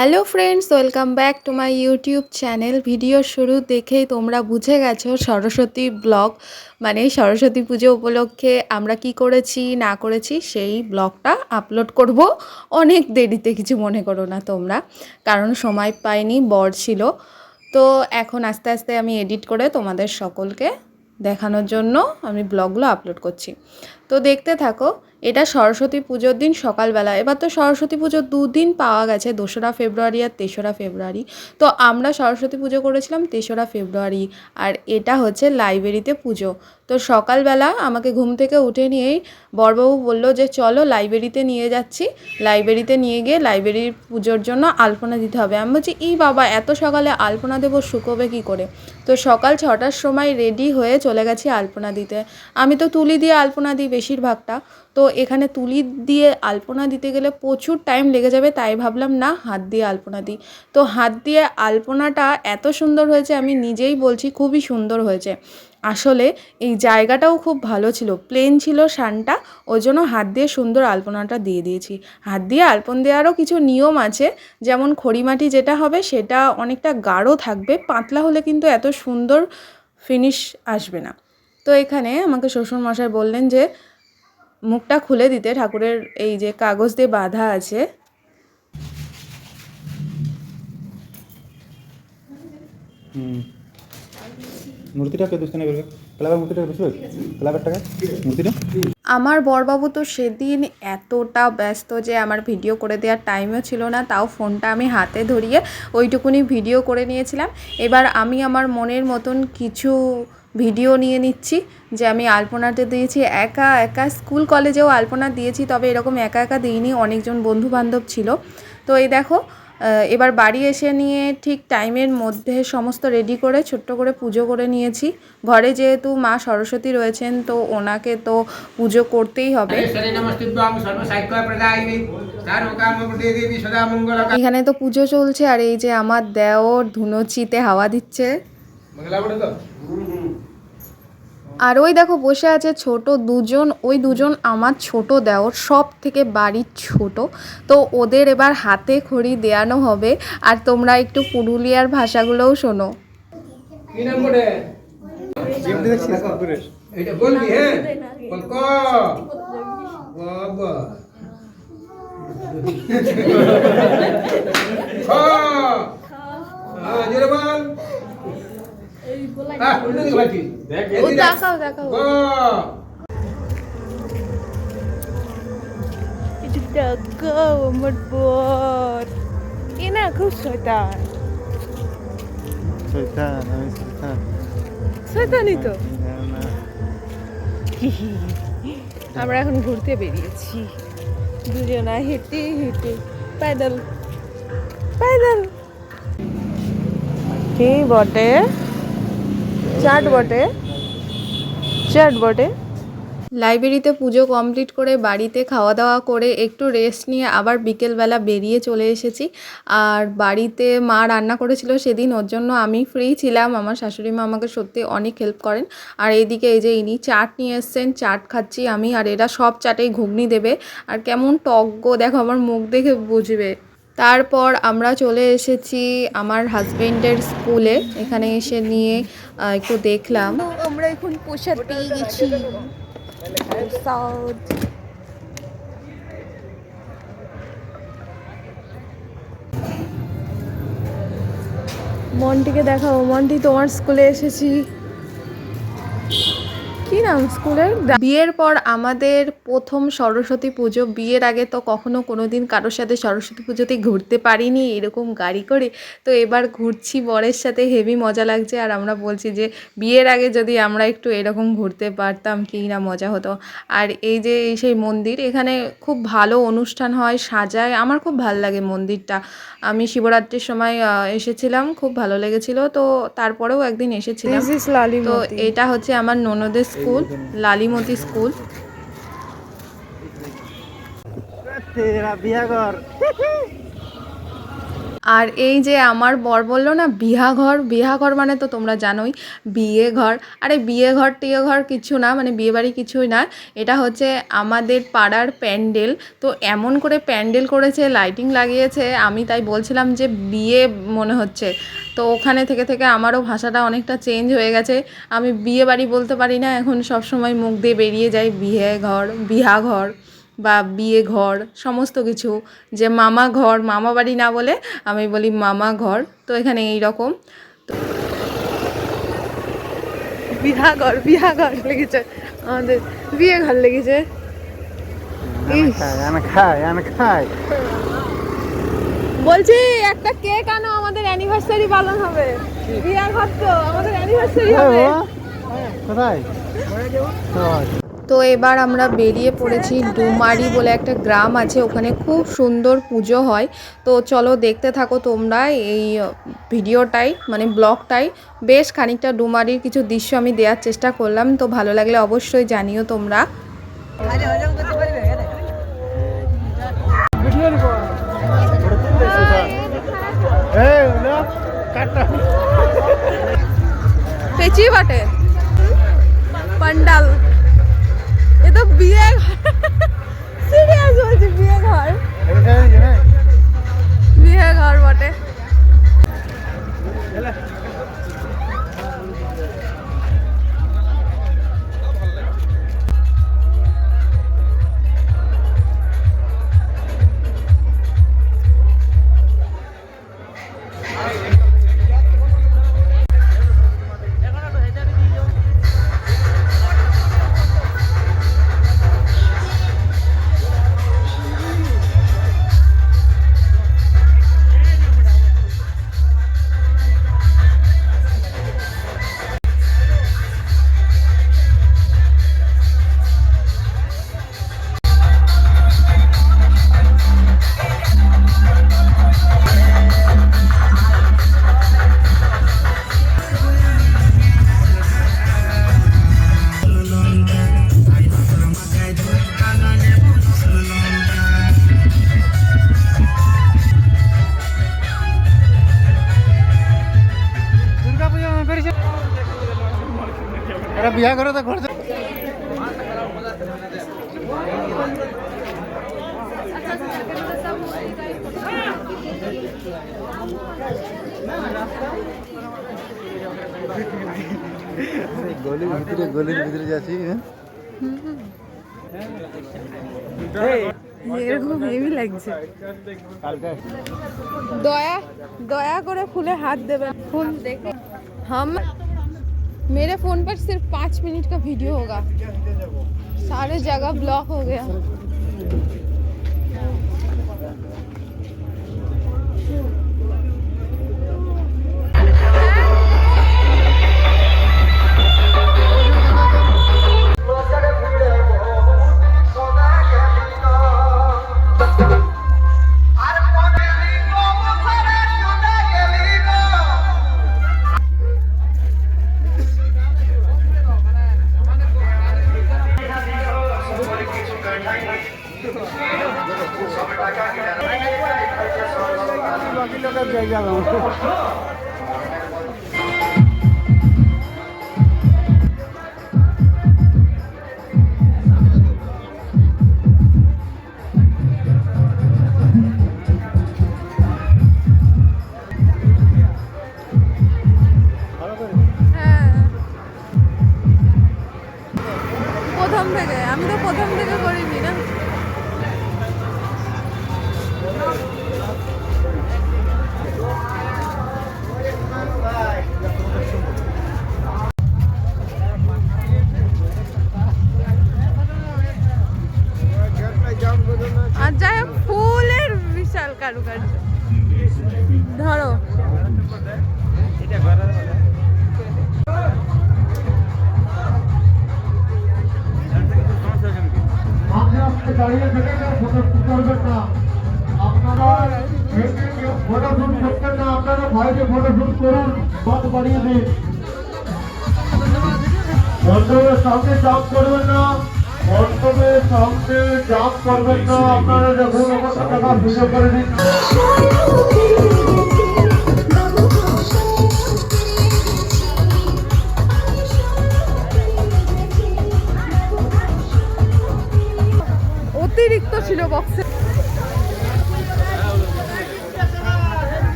Hello friends, welcome back to my YouTube channel. Video শুরু দেখেই তোমরা বুঝে গেছো, সরস্বতী ব্লগ মানে সরস্বতী পুজো উপলক্ষে আমরা কি করেছি, না করেছি, সেই ব্লগটা আপলোড করব। অনেক দেরিতে, কিছু মনে করো না তোমরা, কারণ সময় পাইনি, বর ছিল। তো এখন আস্তে আস্তে আমি এডিট করে তোমাদের সকলকে দেখানোর জন্য আমি ব্লগগুলো আপলোড করছি। তো দেখতে থাকো এটা সরস্বতী পুজোর দিন সকালবেলা। এবার তো সরস্বতী পুজোর দুদিন পাওয়া গেছে, দোসরা ফেব্রুয়ারি আর তেসরা ফেব্রুয়ারি। তো আমরা সরস্বতী পুজো করেছিলাম তেসরা ফেব্রুয়ারি, আর এটা হচ্ছে লাইব্রেরিতে পুজো। তো সকালবেলা আমাকে ঘুম থেকে উঠে নিয়েই বরবাবু বলল যে, চলো লাইব্রেরিতে নিয়ে যাচ্ছি। লাইব্রেরিতে নিয়ে গিয়ে লাইব্রেরির পুজোর জন্য আলপনা দিতে হবে। আমি বলছি, ই বাবা, এত সকালে আলপনা দেবো, শুকোবে কী করে? তো সকাল ছটার সময় রেডি হয়ে চলে গেছি আলপনা দিতে। আমি তো তুলি দিয়ে আলপনা দিই বেশিরভাগটা। তো এখানে তুলি দিয়ে আলপনা দিতে গেলে প্রচুর টাইম লেগে যাবে, তাই ভাবলাম, না, হাত দিয়ে আলপনা দিই। তো হাত দিয়ে আলপনাটা এত সুন্দর হয়েছে, আমি নিজেই বলছি খুবই সুন্দর হয়েছে। আসলে এই জায়গাটাও খুব ভালো ছিল প্লেন ছিল শানটা, ওই জন্য হাত দিয়ে সুন্দর আলপনাটা দিয়ে দিয়েছি। হাত দিয়ে আলপন দেওয়ারও কিছু নিয়ম আছে, যেমন খড়িমাটি যেটা হবে সেটা অনেকটা গাঢ় থাকবে, পাতলা হলে কিন্তু এত সুন্দর ফিনিশ আসবে না। তো এখানে আমাকে শ্বশুরমশাই বললেন যে মুখটা খুলে দিতে ঠাকুরের এই যে কাগজ দিয়ে বাঁধা আছে। হুম। মূর্তিটা কে করবে ক্লাবের মূর্তিটা বেশি ক্লাবের টাকা মূর্তিটা? আমার বরবাবু তো সেদিন এতটা ব্যস্ত যে আমার ভিডিও করে দেওয়ার টাইমও ছিল না তাও ফোনটা আমি হাতে ধরিয়ে ওইটুকুনি ভিডিও করে নিয়েছিলাম। এবার আমি আমার মনের মতন কিছু ভিডিও নিয়ে নিচ্ছি যে আমি আলপনাতে দিয়েছি একা একা স্কুল কলেজেও আলপনা দিয়েছি তবে এরকম একা একা দিইনি অনেকজন বন্ধু বান্ধব ছিল। তো এই দেখো এবার বাড়ি এসে নিয়ে ঠিক টাইমের মধ্যে সমস্ত রেডি করে ছোট্ট করে পুজো করে নিয়েছি। ঘরে যেহেতু মা সরস্বতী রয়েছেন তো ওনাকে তো পুজো করতেই হবে। এখানে তো পুজো চলছে আর এই যে আমার দেওর ধুনোচিতে হাওয়া দিচ্ছে। মঙ্গলা বলে তো। আর ওই দেখো বসে আছে ছোট দুজন, ওই দুজন আমার ছোট দেওর, সব থেকে বাড়ির ছোট। তো ওদের এবার হাতে খড়ি দেয়ানো হবে। আর তোমরা একটু পুরুলিয়ার ভাষাগুলোও শোনো। হ্যাঁ? বাবা। দেখাও দেখাও। দেখাও আমার বর। এ না খুব শয়তান। শয়তান আমি শয়তান। শয়তানই তো। আমরা এখন ঘুরতে বেরিয়েছি। দুজনা হেঁটে হেঁটে। প্যাডাল প্যাডাল কি বটে? চাট বটে। চাট বটে। লাইব্রেরিতে পুজো কমপ্লিট করে বাড়িতে খাওয়া দাওয়া করে একটু রেস্ট নিয়ে আবার বিকেলবেলা বেরিয়ে চলে এসেছি। আর বাড়িতে মা রান্না করেছিল সেদিন, ওর জন্য আমি ফ্রি ছিলাম। আমার শাশুড়ি মা আমাকে সত্যি অনেক হেল্প করেন। আর এইদিকে এই যে ইনি চাট নিয়ে এসছেন, চাট খাচ্ছি আমি, আর এরা সব চাটেই ঘুগনি দেবে। আর কেমন টক গো, দেখো আমার মুখ দেখে বুঝবে। তারপর আমরা চলে এসেছি আমার হাজবেন্ডের স্কুলে। এখানে এসে নিয়ে একটু দেখলাম। আমরা এখন প্রসাদ পেয়ে গেছি। প্রসাদ। মন্টিকে দেখাও মন্টি, তোমার স্কুলে এসেছি। কি নাম স্কুলের বিয়ের পর আমাদের প্রথম সরস্বতী পুজো। বিয়ের আগে তো কখনো কোনো দিন কারোর সাথে সরস্বতী পুজোতে ঘুরতে পারিনি এরকম গাড়ি করে। তো এবার ঘুরছি বরের সাথে হেভি মজা লাগছে। আর আমরা বলছি যে বিয়ের আগে যদি আমরা একটু এরকম ঘুরতে পারতাম কি না মজা হতো। আর এই যে এই সেই মন্দির এখানে খুব ভালো অনুষ্ঠান হয় সাজায়। আমার খুব ভালো লাগে মন্দিরটা। আমি শিবরাত্রির সময় এসেছিলাম খুব ভালো লেগেছিল। তো তারপরেও একদিন এসেছিলাম। তো এটা হচ্ছে আমার ননদের স্কুল লালিমতি স্কুল। তেরা বিয়া কর আর এই যে আমার বর বলল না বিহাঘর বিহাঘর মানে তো তোমরা জানোই, বিয়ে ঘর। আরে বিয়ে ঘর, টিয়ে ঘর কিছু না মানে বিয়ে বাড়ি কিছুই না। এটা হচ্ছে আমাদের পাড়ার প্যান্ডেল। তো এমন করে প্যান্ডেল করেছে, লাইটিং লাগিয়েছে, আমি তাই বলছিলাম যে বিয়ে মনে হচ্ছে। তো ওখানে থেকে থেকে আমারও ভাষাটা অনেকটা চেঞ্জ হয়ে গেছে। আমি বিয়ে বাড়ি বলতে পারি না, এখন সব সময় মুখ দিয়ে বেরিয়ে যায় বিয়ে ঘর, বিহা ঘর। বা বিয়ে ঘর সমস্ত কিছু। যে মামা ঘর মামা বাড়ি না বলে আমি বলি মামা ঘর। তো এখানে এই রকম। বিহাঘর বিহাঘর লেগেছে আমাদের। বিয়ে ঘর লেগেছে। বলছি একটা কেক আনো আমাদের অ্যানিভার্সারি পালন হবে। বিয়ে ঘর তো আমাদের অ্যানিভার্সারি হবে। কোথায়? তো এবার আমরা বেরিয়ে পড়েছি ডুমারি বলে একটা গ্রাম আছে, ওখানে খুব সুন্দর পুজো হয়। তো চলো দেখতে থাকো তোমরা এই ভিডিওটাই মানে ব্লগটাই। বেশ খানিকটা ডুমারির কিছু দৃশ্য আমি দেওয়ার চেষ্টা করলাম, তো ভালো লাগলে অবশ্যই জানিও তোমরা। পেঁচি বটে। পান্ডাল। বিয়ে সিরিয়াস বলছি বিয়ে ঘর। বিয়ে ঘর বটে। গলির ভিতরে গলির ভিতরে যাচ্ছি হ্যাঁ? এরকম হেভি লাগছে। দয়া দয়া করে ফুলে হাত দেবে ফুল দেখে। হাম मेरे फ़ोन पर सिर्फ़ पाँच मिनट का वीडियो होगा। सारे जगह ब्लॉक हो गया। হ্যাঁ। প্রথম থেকে আমি তো প্রথম থেকে করিনি না। কারুকার্য। ধরো। দাঁড়িয়ে থেকে ফটো করবেন না আপনারা ফটো শুট করবেন না আপনারা ভয়কে ফটো শুট করুন পথ বাড়িয়ে দিন সামনে চাপ করবেন না মণ্ডপের সামনে জাপ করবেন না আপনারা যখন টাকা পুজো করে দিন অতিরিক্ত ছিল বক্সে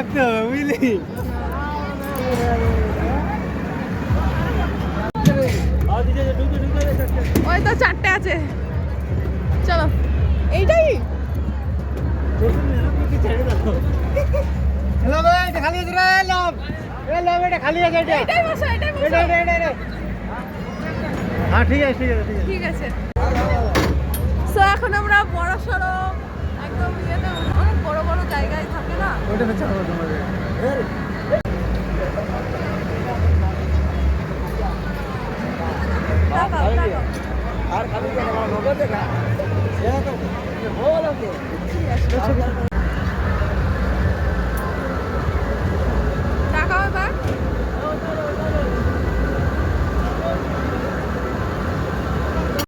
চাপতে হবে বুঝলি? ওই তো চারটে আছে। চলো। এইটাই? খালি আছে রে লাভ লাভ এটা খালি আছে এটা। এটাই বসো এটাই বসো। এটা এটা এটা এটা। হ্যাঁ ঠিক আছে ঠিক আছে ঠিক আছে। ঠিক আছে। সো এখন আমরা বড় সড়ো জায়গায় থাকে না? ওইটা হচ্ছে